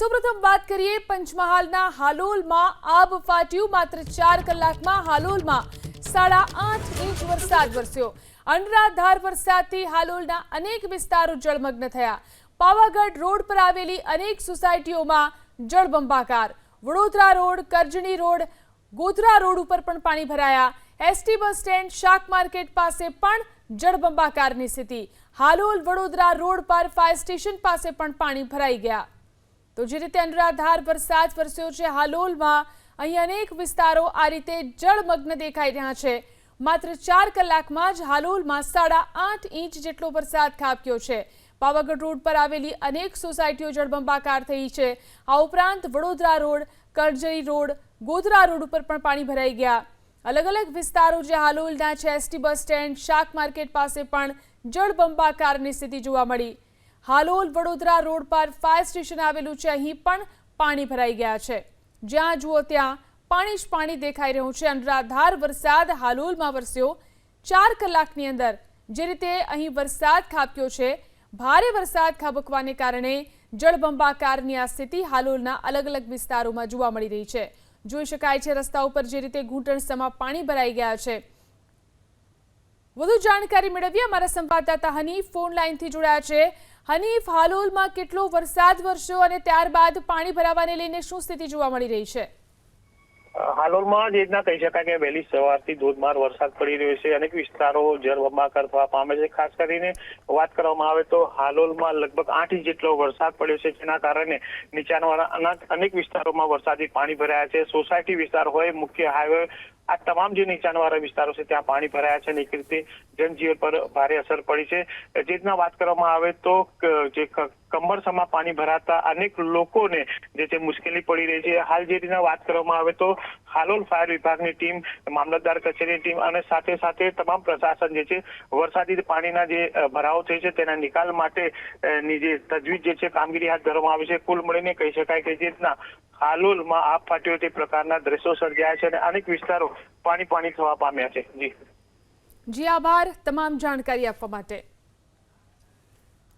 સૌપ્રથમ વાત કરીએ પંચમહાલના હાલોલમાં. આબ ફાટ્યું માત્ર ચાર કલાકમાં હાલોલમાં સાડા આઠ ઇંચ વરસાદ વરસ્યો. અનરાધાર વરસાદથી હાલોલના અનેક વિસ્તારો જળમગ્ન થયા. પાવાગઢ રોડ પર આવેલી અનેક સોસાયટીઓમાં જળબંબાકાર. વડોદરા રોડ, કરજણી રોડ, ગોધરા રોડ ઉપર પણ પાણી ભરાયા. એસટી બસ સ્ટેન્ડ, શાક માર્કેટ પાસે પણ જળબંબાકારની સ્થિતિ. હાલોલ વડોદરા રોડ પર ફાયર સ્ટેશન પાસે પણ પાણી ભરાઈ ગયા. તો જે રીતે અનરાધાર વરસાદ વરસ્યો છે હાલોલમાં અહીં અનેક વિસ્તારો આ રીતે જળમગ્ન દેખાઈ રહ્યા છે. માત્ર ચાર કલાકમાં જ હાલોલમાં સાડા આઠ ઇંચ જેટલો વરસાદ ખાબક્યો છે. પાવાગઢ રોડ પર આવેલી અનેક સોસાયટીઓ જળબંબાકાર થઈ છે. આ ઉપરાંત વડોદરા રોડ, કરજઈ રોડ, ગોધરા રોડ ઉપર પણ પાણી ભરાઈ ગયા. અલગ અલગ વિસ્તારો જે હાલોલના છે, એસટી બસ સ્ટેન્ડ, શાક માર્કેટ પાસે પણ જળબંબાકારની સ્થિતિ જોવા મળી. હાલોલ વડોદરા રોડ પર ફાયર સ્ટેશન આવેલું છે. અહીં પણ પાણી ભરાઈ ગયા છે. જ્યાં જુઓ ત્યાં પાણી જ પાણી દેખાઈ રહ્યું છે. અનરાધાર વરસાદ હાલોલમાં વરસ્યો. ચાર કલાકની અંદર જે રીતે અહીં વરસાદ ખાબક્યો છે, ભારે વરસાદ ખાબકવાને કારણે જળબંબાકારની આ સ્થિતિ હાલોલના અલગ અલગ વિસ્તારોમાં જોવા મળી રહી છે. જોઈ શકાય છે, રસ્તા ઉપર જે રીતે ઘૂંટણસમાં પાણી ભરાઈ ગયા છે. વધુ જાણકારી મેળવીએ અમારા સંવાદદાતા હનીફ ફોન લાઈનથી જોડાયા છે. હનીફ, હાલોલમાં કેટલો વરસાદ વરસ્યો અને ત્યારબાદ પાણી ભરાવાને લઈને શું સ્થિતિ જોવા મળી રહી છે? હાલોલમાં જ રીતના કહી શકાય કે વહેલી સવારથી ધોધમાર વરસાદ પડી રહ્યો છે. અનેક વિસ્તારો જળબંબાકાર થવા પામે છે. ખાસ કરીને વાત કરવામાં આવે તો હાલોલમાં લગભગ આઠ ઇંચ જેટલો વરસાદ પડ્યો છે, જેના કારણે નીચાણવાળા અનેક વિસ્તારોમાં વરસાદી પાણી ભરાયા છે. સોસાયટી વિસ્તાર હોય, મુખ્ય હાઈવે આ તમામ જે નીચાણવાળા વિસ્તારો છે, ત્યાં પાણી ભરાયા છે અને એક રીતે જનજીવન પર ભારે અસર પડી છે. જે રીતના વાત કરવામાં આવે તો જે કમરસમાં પાણી ભરાતા અનેક લોકોને જે છે મુશ્કેલી પડી રહી છે. હાલ જે રીતના વાત કરવામાં આવે તો, હાલોલ ફાયર વિભાગની ટીમ, મામલતદાર કચેરીની ટીમ અને સાથે સાથે તમામ પ્રશાસન જે છે, વરસાદી પાણીના જે ભરાવો થઈ છે, તેના નિકાલ માટે ની જે તજવીજ જે છે, કામગીરી હાથ ધરવામાં આવી છે. કુલ મળીને કહી શકાય કે જે રીતના હાલોલમાં આપ ફાટ્યો તે પ્રકારના દ્રશ્યો સર્જાયા છે અને અનેક વિસ્તારો પાણી પાણી થવા પામ્યા છે. જી. જી, આભાર તમામ જાણકારી આપવા માટે.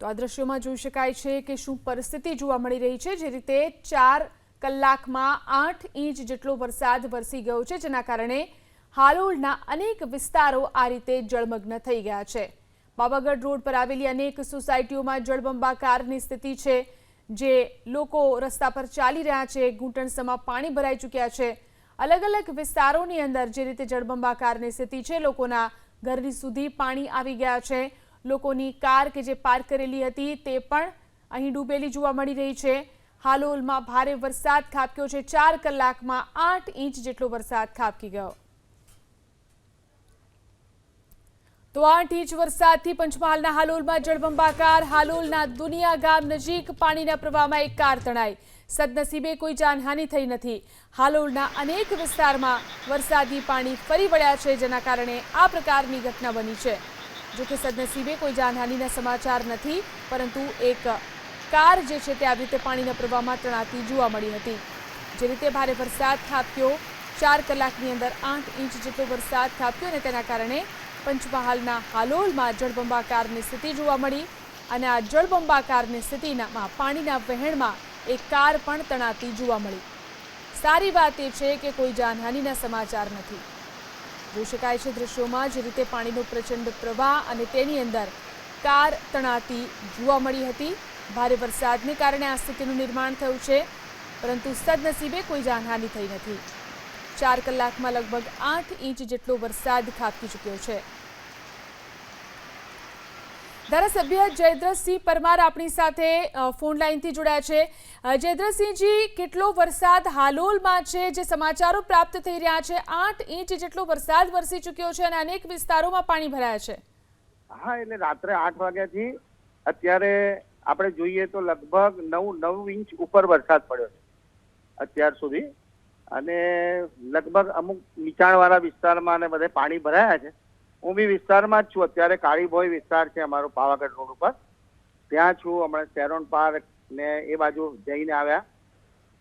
તો આ દ્રશ્યોમાં જોઈ શકાય છે કે શું પરિસ્થિતિ જોવા મળી રહી છે. જે રીતે ચાર કલાકમાં આઠ ઇંચ જેટલો વરસાદ વરસી ગયો છે, જેના કારણે હાલોલના અનેક વિસ્તારો આ રીતે જળમગ્ન થઈ ગયા છે. પાવાગઢ રોડ પર આવેલી અનેક સોસાયટીઓમાં જળબંબાકારની સ્થિતિ છે. જે લોકો રસ્તા પર ચાલી રહ્યા છે, ઘૂંટણસમાં પાણી ભરાઈ ચૂક્યા છે. અલગ અલગ વિસ્તારોની અંદર જે રીતે જળબંબાકારની સ્થિતિ છે, લોકોના ઘરની સુધી પાણી આવી ગયા છે. લોકોની કાર કે જે પાર્ક કરેલી હતી તે પણ અહીં ડૂબેલી જોવા મળી રહી છે. હાલોલમાં ભારે વરસાદ ખાબક્યો છે. ચાર કલાકમાં આઠ ઇંચ જેટલો વરસાદ ખાબકી ગયો. તો આઠ ઇંચ વરસાદથી પંચમહાલના હાલોલમાં જળબંબાકાર. હાલોલના દુનિયા ગામ નજીક પાણીના પ્રવાહમાં એક કાર તણાઈ. સદનસીબે કોઈ જાનહાનિ થઈ નથી. હાલોલના અનેક વિસ્તારમાં વરસાદી પાણી ફરી વળ્યા છે, જેના કારણે આ પ્રકારની ઘટના બની છે. જોકે સદનસીબે કોઈ જાનહાનિના સમાચાર નથી, પરંતુ એક કાર જે છે તે આવી રીતે પાણીના પ્રવાહમાં તણાતી જોવા મળી હતી. જે રીતે ભારે વરસાદ થાપ્યો, ચાર કલાકની અંદર આઠ ઇંચ જેટલો વરસાદ થાપ્યો અને તેના કારણે પંચમહાલના હાલોલમાં જળબંબાકારની સ્થિતિ જોવા મળી અને આ જળબંબાકારની સ્થિતિમાં પાણીના વહેણમાં એક કાર પણ તણાતી જોવા મળી. સારી વાત એ છે કે કોઈ જાનહાનિના સમાચાર નથી. જોઈ શકાય છે દ્રશ્યોમાં જે રીતે પાણીનો પ્રચંડ પ્રવાહ અને તેની અંદર કાર તણાતી જોવા મળી હતી. ભારે વરસાદને કારણે આ સ્થિતિનું નિર્માણ થયું છે, પરંતુ સદનસીબે કોઈ જાનહાનિ થઈ નથી. ચાર કલાકમાં લગભગ આઠ ઇંચ જેટલો વરસાદ ખાબકી ચૂક્યો છે. ધારાસભ્ય જયદ્રસિંહ પરમાર આપણી સાથે ફોન લાઈનથી જોડાયા છે. જયદ્રસિંહજી કેટલો વરસાદ હાલોલમાં છે? જે સમાચારો પ્રાપ્ત થઈ રહ્યા છે, આઠ ઇંચ જેટલો વરસાદ વરસી ચૂક્યો છે અને અનેક વિસ્તારોમાં પાણી ભરાયા છે. હા, એટલે રાત્રે આઠ વાગ્યાથી અત્યારે આપણે જોઈએ તો લગભગ નવ નવ ઇંચ ઉપર વરસાદ પડ્યો છે અત્યાર સુધી. અને લગભગ અમુક નીચાણવાળા વિસ્તારમાં અને બધે પાણી ભરાયા છે. હું બી વિસ્તારમાં જ છું. અત્યારે કાળીભોઈ વિસ્તાર છે અમારો પાવાગઢ રોડ ઉપર. ત્યાં છું. હમણાં શેરોન પાર્ક ને એ બાજુ જઈને આવ્યા.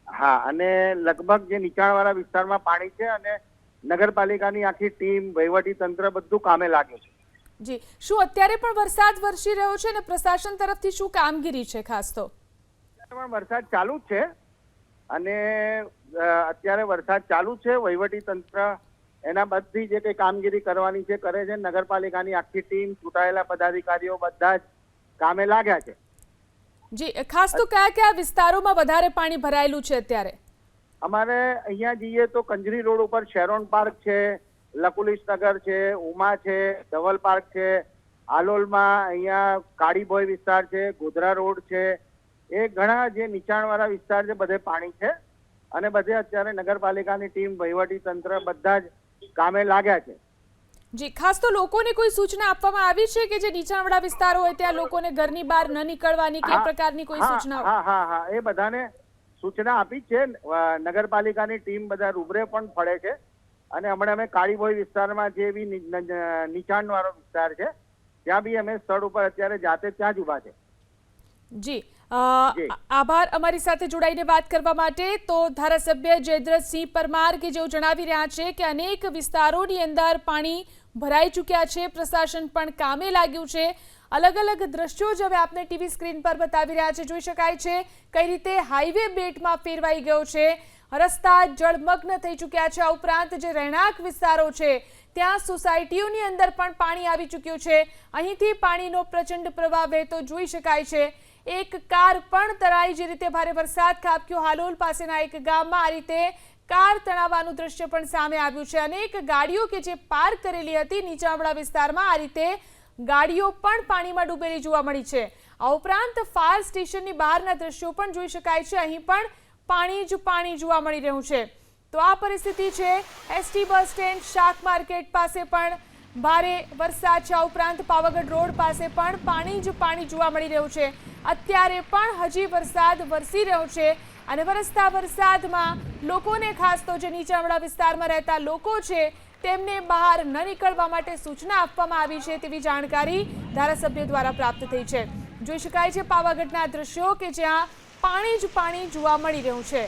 હા અને લગભગ જે નીચાણવાળા વિસ્તારમાં પાણી છે અને નગરપાલિકાની આખી ટીમ વહીવટી તંત્ર બધું કામે લાગ્યું છે. જી. શું અત્યારે પણ વરસાદ વરસી રહ્યો છે અને પ્રશાસન તરફથી શું કામગીરી છે ખાસ તો? પણ વરસાદ ચાલુ જ છે. અને અત્યારે વરસાદ ચાલુ છે વહીવટી તંત્ર એના બધી જે કઈ કામગીરી કરવાની છે કરે છે નગરપાલિકાની આખી ટીમ ચૂંટાયેલા પદાધિકારીઓ બધા જ કામે લાગ્યા છે. જી ખાસ તો કયા કયા વિસ્તારોમાં વધારે પાણી ભરાયેલું છે અત્યારે? અમારે અહીંયા જઈએ તો કંજરી રોડ ઉપર શેરોન પાર્ક છે લકુલિશ નગર છે ઉમા છે ધવલ પાર્ક છે આલોલમાં અહીંયા કાળીભોય વિસ્તાર છે ગોધરા રોડ છે એ ઘણા જે નીચાણવાળા વિસ્તાર છે બધે પાણી છે. અને બધે અત્યારે નગરપાલિકાની ટીમ વહીવટી તંત્ર બધા જ કામે લાગ્યા છે. જી ખાસ તો લોકોને કોઈ સૂચના આપવામાં આવી છે કે જે નીચાણવાળા વિસ્તારો હોય ત્યાં લોકોને ઘરની બહાર ન નીકળવાની કે પ્રકારની કોઈ સૂચના હા હા હા એ બધાને સૂચના આપી છે. નગરપાલિકાની ટીમ બધા રૂબરે પણ ફળે છે. અને હમણાં અમે કાળીબોઈ વિસ્તારમાં જે બી નીચાણવાળો વિસ્તાર છે ત્યાં બી અમે સ્થળ ઉપર અત્યારે જાતે ત્યાં જ ઊભા છે. જી. આભાર અમારી સાથે જોડાઈને વાત કરવા માટે. તો ધારાસભ્ય જયદ્રથસિંહ પરમાર કે જેઓ જણાવી રહ્યા છે કે અનેક વિસ્તારોની અંદર પાણી ભરાઈ ચૂક્યા છે પ્રશાસન પણ કામે લાગ્યું છે. અલગ અલગ દ્રશ્યો જ હવે આપને ટીવી સ્ક્રીન પર બતાવી રહ્યા છે. જોઈ શકાય છે કઈ રીતે હાઈવે બેટમાં ફેરવાઈ ગયો છે. રસ્તા જળમગ્ન થઈ ચૂક્યા છે. આ ઉપરાંત જે રહેણાંક વિસ્તારો છે ત્યાં સોસાયટીઓની અંદર પણ પાણી આવી ચૂક્યું છે. અહીંથી પાણીનો પ્રચંડ પ્રવાહ વહેતો જોઈ શકાય છે. એક કાર પણ તરાઈ જે રીતે ભારે વરસાદ ખાબક્યો. હાલોલ પાસેના એક ગામમાં આ રીતે કાર તણાવવાનું દ્રશ્ય પણ સામે આવ્યું છે. અનેક ગાડીઓ કે જે પાર્ક કરેલી હતી નીચાણવાળા વિસ્તારમાં આ રીતે ગાડીઓ પણ પાણીમાં ડૂબેલી જોવા મળી છે. આ ઉપરાંત ફાયર સ્ટેશનની બહારના દ્રશ્યો પણ જોઈ શકાય છે. અહીં પણ પાણી જ પાણી જોવા મળી રહ્યું છે. તો આ પરિસ્થિતિ છે. એસટી બસ સ્ટેન્ડ, શાક માર્કેટ પાસે પણ ભારે વરસાદ છે. આ ઉપરાંત પાવાગઢ રોડ પાસે પણ પાણી જ પાણી જોવા મળી રહ્યું છે. અત્યારે પણ હજી વરસાદ વરસી રહ્યો છે અને વરસતા વરસાદમાં લોકોને ખાસ તો જે નીચાણવાળા વિસ્તારમાં રહેતા લોકો છે, તેમને બહાર ન નીકળવા માટે સૂચના આપવામાં આવી છે તેવી જાણકારી ધારાસભ્ય દ્વારા પ્રાપ્ત થઈ છે. જોઈ શકાય છે, પાવાગઢના દ્રશ્યો કે જ્યાં પાણી જ પાણી જોવા મળી રહ્યું છે.